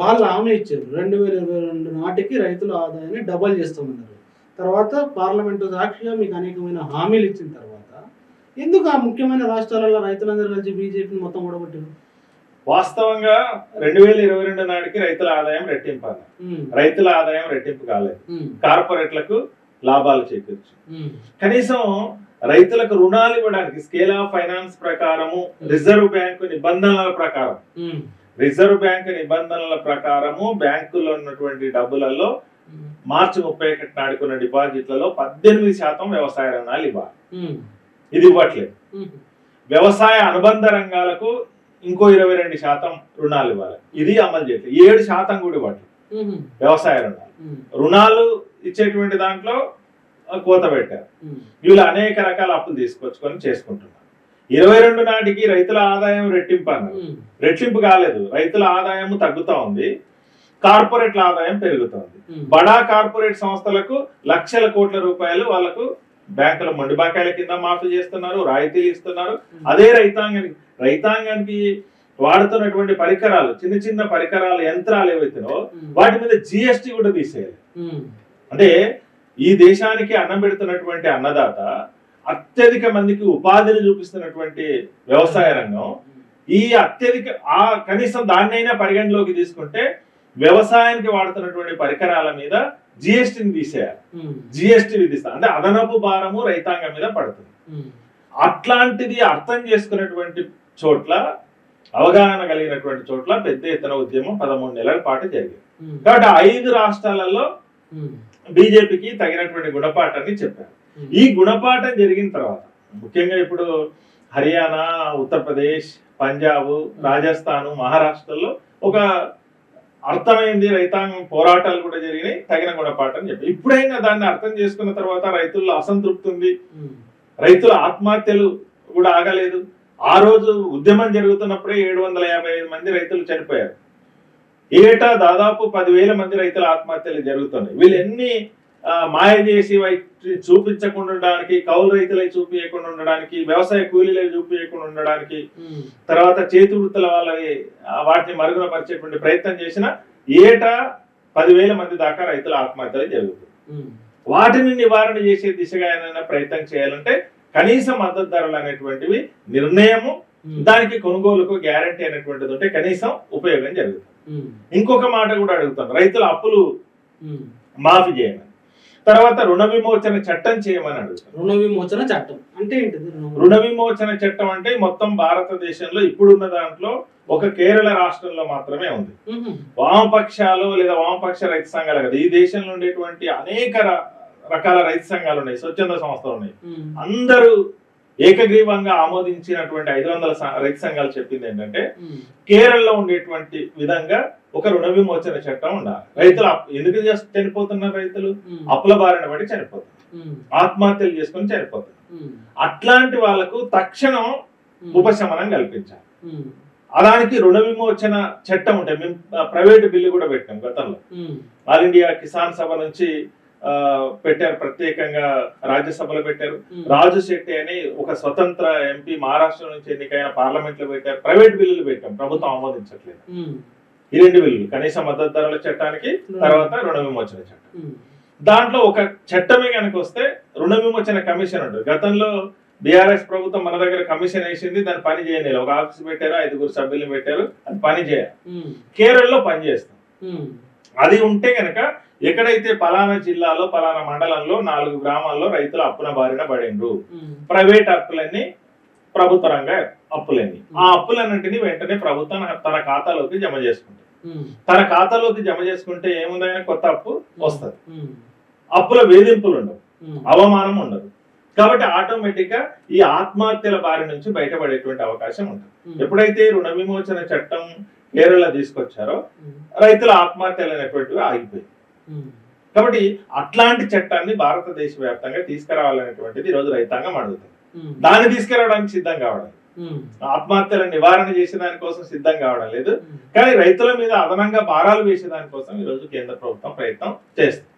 వాళ్ళు హామీ ఇచ్చారు. రెండు వేల ఇరవై రెండు నాటికి రైతుల ఆదాయాన్ని డబల్ చేస్తామన్నారు. తర్వాత పార్లమెంటు సాక్షిగా మీకు అనేకమైన హామీలు ఇచ్చిన తర్వాత ఎందుకు ఆ ముఖ్యమైన రాష్ట్రాలలో రైతులందరూ కలిసి బీజేపీని మొత్తం ఓడగొట్టారు? వాస్తవంగా రెండు వేల ఇరవై రెండు నాటికి రైతుల ఆదాయం రెట్టింపాలి. రైతుల ఆదాయం రెట్టింపు కాలేదు. కార్పొరేట్లకు లాభాలు చేకూర్చు. కనీసం రైతులకు రుణాలు ఇవ్వడానికి స్కేల్ ఆఫ్ ఫైనాన్స్ ప్రకారము రిజర్వ్ బ్యాంకు నిబంధనల ప్రకారం రిజర్వ్ బ్యాంక్ నిబంధనల ప్రకారము బ్యాంకులో ఉన్నటువంటి డబ్బులలో ఉమ్, మార్చి ముప్పై ఒకటి నాడుకున్న డిపాజిట్లలో పద్దెనిమిది శాతం వ్యవసాయ రుణాలు ఇవ్వాలి. ఉమ్, ఇది ఇవ్వట్లేదు. ఉమ్, వ్యవసాయ అనుబంధ రంగాలకు ఇంకో ఇరవై రెండు శాతం రుణాలు ఇవ్వాలి. ఇది అమలు చేయట్లేదు. ఏడు శాతం కూడా ఇవ్వట్లేదు. వ్యవసాయ రుణాలు. రుణాలు ఇచ్చేటువంటి దాంట్లో కోత పెట్టారు. వీళ్ళు అనేక రకాల అప్పులు తీసుకొచ్చుకొని చేసుకుంటున్నారు. ఇరవై రెండు నాటికి రైతుల ఆదాయం రెట్టింపు అన్నారు. రెట్టింపు కాలేదు. రైతుల ఆదాయం తగ్గుతా ఉంది. కార్పొరేట్ల ఆదాయం పెరుగుతోంది బడా కార్పొరేట్ సంస్థలకు లక్షల కోట్ల రూపాయలు వాళ్ళకు బ్యాంకుల మొండి బకాయిల కింద మాఫీ చేస్తున్నారు రాయితీలు ఇస్తున్నారు. అదే రైతాంగానికి రైతాంగానికి వాడుతున్నటువంటి పరికరాలు చిన్న చిన్న పరికరాలు యంత్రాలు ఏవైతేనో వాటి మీద జిఎస్టి కూడా తీసేయాలి. అంటే ఈ దేశానికి అన్నం పెడుతున్నటువంటి అన్నదాత అత్యధిక మందికి ఉపాధిని చూపిస్తున్నటువంటి వ్యవసాయ రంగం ఈ అత్యధిక ఆ కనీసం దాన్నైనా పరిగణలోకి తీసుకుంటే వ్యవసాయానికి వాడుతున్నటువంటి పరికరాల మీద జిఎస్టిని తీసేయాలి. జిఎస్టి విధిస్తా అంటే అదనపు భారము రైతాంగం మీద పడుతుంది. అట్లాంటిది అర్థం చేసుకున్నటువంటి చోట్ల అవగాహన కలిగినటువంటి చోట్ల పెద్ద ఎత్తున ఉద్యమం పదమూడు నెలల పాటు జరిగింది. కాబట్టి ఐదు రాష్ట్రాలలో బీజేపీకి తగినటువంటి గుణపాఠాన్ని చెప్పారు. ఈ గుణపాఠం జరిగిన తర్వాత ముఖ్యంగా ఇప్పుడు హర్యానా ఉత్తరప్రదేశ్ పంజాబ్ రాజస్థాన్ మహారాష్ట్రలో ఒక అర్థమైంది రైతాంగం పోరాటాలు కూడా జరిగినాయి తగిన గుణపాఠం చెప్పి. ఇప్పుడైనా దాన్ని అర్థం చేసుకున్న తర్వాత రైతుల్లో అసంతృప్తి ఉంది. రైతుల ఆత్మహత్యలు కూడా ఆగలేదు. ఆ రోజు ఉద్యమం జరుగుతున్నప్పుడే ఏడు వందల యాభై ఐదు మంది రైతులు చనిపోయారు. ఏటా దాదాపు పదివేల మంది రైతుల ఆత్మహత్యలు జరుగుతున్నాయి. వీళ్ళు ఎన్ని ఆ, మాయ చేసి చూపించకుండా ఉండడానికి కౌలు రైతులై చూపించకుండా ఉండడానికి వ్యవసాయ కూలీలై చూపించకుండా ఉండడానికి తర్వాత చేతి వృత్తుల వాళ్ళవి వాటిని మరుగున పరిచేటువంటి ప్రయత్నం చేసిన ఏటా పదివేల మంది దాకా రైతుల ఆత్మహత్యలు జరుగుతుంది. వాటిని నివారణ చేసే దిశగా ఏదైనా ప్రయత్నం చేయాలంటే కనీస మద్దతు ధరలు అనేటువంటివి నిర్ణయము దానికి కొనుగోలుకు గ్యారంటీ అనేటువంటిది ఉంటే కనీసం ఉపయోగం జరుగుతుంది. ఇంకొక మాట కూడా అడుగుతాను. రైతుల అప్పులు. మాఫీ చేయమని తర్వాత రుణ విమోచన చట్టం చేయమని అడుగుతాను రుణ విమోచన చట్టం అంటే ఏంటిది రుణ విమోచన? చట్టం అంటే మొత్తం భారతదేశంలో ఇప్పుడున్న దాంట్లో ఒక కేరళ రాష్ట్రంలో మాత్రమే ఉంది. వామపక్షాలు లేదా వామపక్ష రైతు సంఘాలు కదా. ఈ దేశంలో ఉండేటువంటి అనేక రకాల రైతు సంఘాలు ఉన్నాయి. స్వచ్ఛంద సంస్థలు ఉన్నాయి. అందరూ ఏకగ్రీవంగా ఆమోదించినటువంటి ఐదు వందల రైతు సంఘాలు చెప్పింది ఏంటంటే కేరళలో ఉండేటువంటి విధంగా ఒక రుణ విమోచన చట్టం ఉండాలి. రైతులు అప్- ఎందుకు చనిపోతున్నారు రైతులు? ఉమ్, అప్పుల బారిన పడి చనిపోతున్నారు. ఉమ్, ఆత్మహత్యలు చేసుకొని చనిపోతున్నారు. ఉమ్, అట్లాంటి వాళ్ళకు తక్షణం ఉపశమనం కల్పించాలి. అలానికి రుణ విమోచన చట్టం ఉంటాయి మేము ప్రైవేట్ బిల్లు కూడా పెట్టాం గతంలో. ఆల్ ఇండియా కిసాన్ సభ నుంచి పెట్టారు. ప్రత్యేకంగా రాజ్యసభలో పెట్టారు. రాజు శెట్టి అని ఒక స్వతంత్ర ఎంపీ మహారాష్ట్ర నుంచి ఎన్నికైన పార్లమెంట్లో పెట్టారు. ప్రైవేట్ బిల్లులు పెట్టాం. ప్రభుత్వం ఆమోదించట్లేదు. ఈ రెండు బిల్లులు కనీస మద్దతు ధరల చట్టానికి తర్వాత రుణ విమోచన చట్టం. ఉమ్, దాంట్లో ఒక చట్టమే కనుక వస్తే రుణ విమోచన కమిషన్ ఉంటుంది గతంలో బీఆర్ఎస్ ప్రభుత్వం మన దగ్గర కమిషన్ వేసింది దాన్ని పని చేయలేదు ఒక ఆఫీస్ పెట్టారు ఐదుగురు సభ్యులు పెట్టారు అది పని చేయాలి. ఉమ్, కేరళలో పని చేస్తాం. అది ఉంటే గనక ఎక్కడైతే పలానా జిల్లాలో పలానా మండలంలో నాలుగు గ్రామాల్లో రైతులు అప్పున బారిన పడిండ్రు ప్రైవేట్ అప్పులన్నీ ప్రభుత్వ రంగ అప్పులన్నీ. ఆ అప్పులన్నింటినీ వెంటనే ప్రభుత్వం తన ఖాతాలోకి జమ చేసుకుంటుంది. ఉమ్, తన ఖాతాలోకి జమ చేసుకుంటే ఏముందైనా కొత్త అప్పు వస్తుంది. అప్పుల వేధింపులు ఉండవు. అవమానం ఉండదు. కాబట్టి ఆటోమేటిక్గా ఈ ఆత్మహత్యల బారి నుంచి బయటపడేటువంటి అవకాశం ఉంటుంది. ఎప్పుడైతే రుణ విమోచన చట్టం కేరళ తీసుకొచ్చారో రైతుల ఆత్మహత్యలు అనేటువంటివి ఆగిపోయి ఉమ్, కాబట్టి అట్లాంటి చట్టాన్ని భారతదేశ వ్యాప్తంగా తీసుకురావాలనేటువంటిది ఈ రోజు రైతాంగం అడుగుతుంది. దాన్ని తీసుకురావడానికి సిద్ధం కావడం. ఆత్మహత్యల నివారణ చేసే దానికోసం సిద్ధం కావడం లేదు. కానీ రైతుల మీద అదనంగా భారాలు వేసే దానికోసం ఈ రోజు కేంద్ర ప్రభుత్వం ప్రయత్నం చేస్తుంది.